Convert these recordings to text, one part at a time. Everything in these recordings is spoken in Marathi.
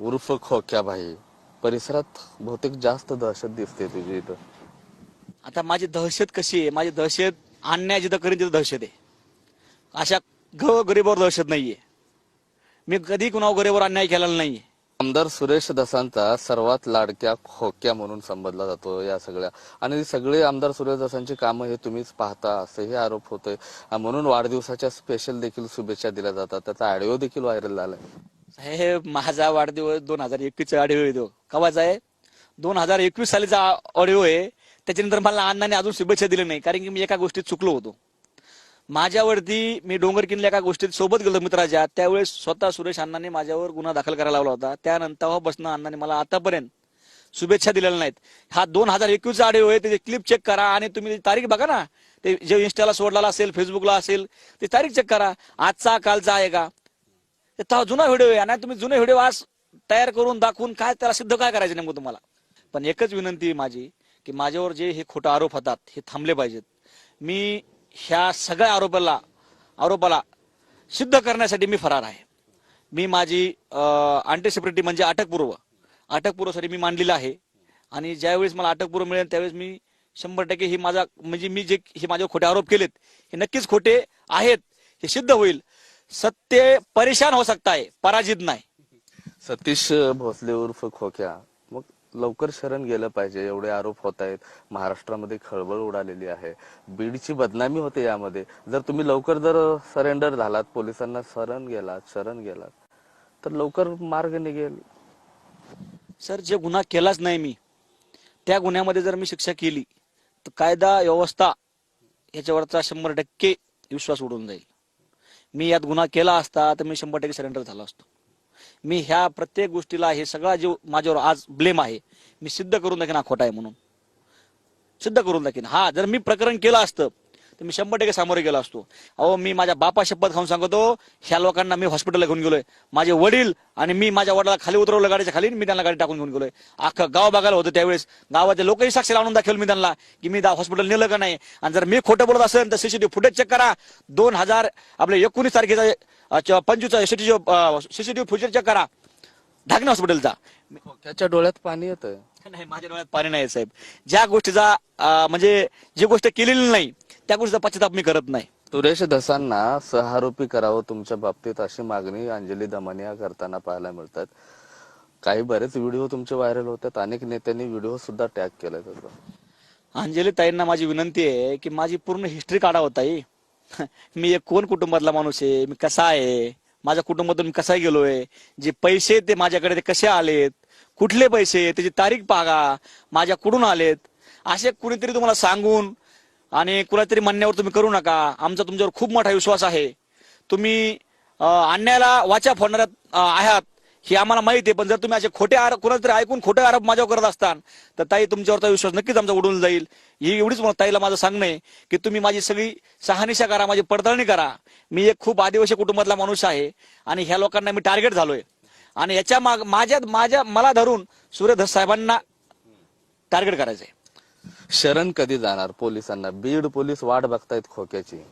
उर्फ खोक्याबाई परिसरात बहुतेक जास्त दहशत दिसते तुझी इथं. आता माझी दहशत कशी आहे? माझी दहशत अन्याय जिथं करीन तिथं दहशत आहे. अशा ग गरीबावर दहशत नाहीये. मी कधी कुणावर गरीबावर अन्याय केलेला नाहीये. आमदार सुरेश दसांचा सर्वात लाडक्या खोक्या म्हणून संबोधला जातो या सगळ्या. आणि सगळे आमदार सुरेश दसांची कामं हे तुम्हीच पाहता असेही आरोप होतोय. म्हणून वाढदिवसाच्या स्पेशल देखील शुभेच्छा दिल्या जातात. त्याचा ऑडिओ देखील व्हायरल झालाय. हे माझा वाढदिवस दोन हजार एकवीसचा ऑडिओ आहे तो. कवाचा आहे दोन हजार एकवीस सालीचा ऑडिओ आहे. त्याच्यानंतर मला अण्णाने अजून शुभेच्छा दिल्या नाही कारण की मी एका गोष्टीत चुकलो होतो. माझ्यावरती मी डोंगर किल्ल्या एका गोष्टीत सोबत गेलो मित्राच्या. त्यावेळेस स्वतः सुरेश अण्णाने माझ्यावर गुन्हा दाखल करायला लावला होता. त्यानंतर बसणं अण्णाने मला आतापर्यंत शुभेच्छा दिलेल्या नाहीत. हा दोन हजार एकवीसचा ऑडिओ आहे. त्याची क्लिप चेक करा आणि तुम्ही तारीख बघा ना. ते जे इंस्टाला सोडलेला असेल फेसबुकला असेल ते तारीख चेक करा. आजचा कालचा आहे का? जुना व्हिडिओ आहे आणि तुम्ही जुने व्हिडिओ आज तयार करून दाखवून काय त्याला सिद्ध काय करायचं नेमकं तुम्हाला? पण एकच विनंती आहे माझी की माझ्यावर जे हे खोटे आरोप होतात हे थांबले पाहिजेत. मी ह्या सगळ्या आरोपाला आरोपाला सिद्ध करण्यासाठी मी फरार आहे. मी माझी अँटीसिप्रिटी म्हणजे अटकपूर्व अटकपूर्वसाठी मी मांडलेलं आहे. आणि ज्यावेळेस मला अटकपूर्व मिळेल त्यावेळेस मी शंभर टक्के ही माझा म्हणजे मी जे हे माझ्यावर खोटे आरोप केलेत हे नक्कीच खोटे आहेत हे सिद्ध होईल. सत्य परेशान हो सकता है पराजित नाही. सतीश भोसले उर्फ खोक्या मग लवकर शरण गेलं पाहिजे एवढे आरोप होत आहेत. महाराष्ट्रामध्ये खळबळ उडालेली आहे. बीडची बदनामी होते यामध्ये. जर तुम्ही लवकर जर सरेंडर झालात पोलिसांना शरण गेलात शरण गेलात तर लवकर मार्ग निघेल. सर जे गुन्हा केलाच नाही मी त्या गुन्ह्यामध्ये जर मी शिक्षा केली तर कायदा व्यवस्था याच्यावरचा शंभर टक्के विश्वास उडून जाईल. मी यात गुन्हा केला असता तर मी शंभर टक्के सरेंडर झालो असतो. मी ह्या प्रत्येक गोष्टीला हे सगळा जीव माझ्यावर आज ब्लेम आहे. मी सिद्ध करून दाखीन हा खोटा आहे म्हणून. सिद्ध करून दाखीन हा जर मी प्रकरण केलं असतं तर मी शंभर टक्के सामोरे गेलो असतो. अहो मी माझ्या बापा शपथ खाऊन सांगतो ह्या लोकांना मी हॉस्पिटलला घेऊन गेलोय. माझे वडील आणि मी माझ्या वडिला खाली उतरवलं गाडीच्या खाली मी त्यांना गाडी टाकून घेऊन गेलोय. अख्खं गाव बघायला होतं त्यावेळेस. गावाचे लोकही साक्षी लावून दाखवलं मी त्यांना की मी हॉस्पिटल नेलं का नाही. आणि जर मी खोटं बोलत असेल तर सीसीटीव्ही फुटेज चेक करा. दोन हजार आपले एकोणीस तारखेचा पंचवीसचा सीसीटीव्ही सीसीटीव्ही फुटेज चेक करा. ढाकणे हॉस्पिटलचा खोक्याच्या डोळ्यात पाणी येतं नाही माझ्या डोळ्यात पाणी नाही साहेब. ज्या गोष्टीचा म्हणजे जी गोष्ट केलेली नाही त्या गोष्टीचा पश्चाताप मी करत नाही. सुरेश दसांना सहारोपी करावं तुमच्या बाबतीत अशी मागणी अंजली दमानिया करताना पाहायला मिळतात. काही बरेच व्हिडिओ तुमचे व्हायरल होतात. अनेक नेत्यांनी व्हिडिओ सुद्धा टॅग केलाय त्याचा अंजली ताईंना माझी विनंती आहे की माझी पूर्ण हिस्ट्री काढा होता मी एक कोण कुटुंबातला माणूस आहे? मी कसा आहे? माझ्या कुटुंबातून मी कसा गेलोय? जे पैसे ते माझ्याकडे ते कसे आलेत? कुठले पैसे? त्याची तारीख पागा माझ्या कुठून आलेत. असे कुणीतरी तुम्हाला सांगून आणि कुणातरी म्हणण्यावर तुम्ही करू नका. आमचा तुमच्यावर खूप मोठा विश्वास आहे. तुम्ही अन्यायाला वाचा फोडणाऱ्या आहात हे आम्हाला माहीत आहे. पण जर तुम्ही असे खोटे आरोप कुणातरी तरी ऐकून खोटे आरोप माझ्यावर करत असतान तर ताई तुमच्यावरचा विश्वास नक्कीच आमचा उडून जाईल. ही एवढीच मला ताईला माझं सांगणं आहे की तुम्ही माझी सगळी सहानिशा करा माझी पडताळणी करा. मी एक खूप आदिवासी कुटुंबातला माणूस आहे आणि ह्या लोकांना मी टार्गेट झालोय. आणि याच्या माग माझ्या माझ्या मला धरून सूर्यधर साहेबांना टार्गेट करायचंय. शरण कधी जाणार? पोलिसांना बीड पोलीस वाट बघतायत खोक्याची.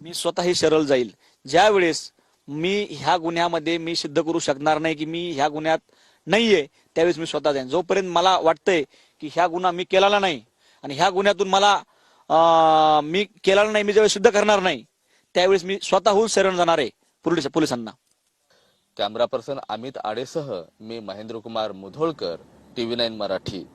मी स्वतःही शरण जाईल. ज्या वेळेस मी ह्या गुन्ह्यामध्ये मी सिद्ध करू शकणार नाही की मी ह्या गुन्ह्यात नाहीये त्यावेळेस मी स्वतः जाईन. जोपर्यंत मला वाटतंय की ह्या गुन्हा मी केलेला नाही आणि ह्या गुन्ह्यातून मला अं, मी केलेला नाही मी ज्यावेळेस सिद्ध करणार नाही त्यावेळेस मी स्वतःहून शरण जाणार आहे पोलीस पोलिसांना. कॅमेरा पर्सन अमित आडेसह मी महेंद्र कुमार मुधोळकर टीव्ही नाईन मराठी.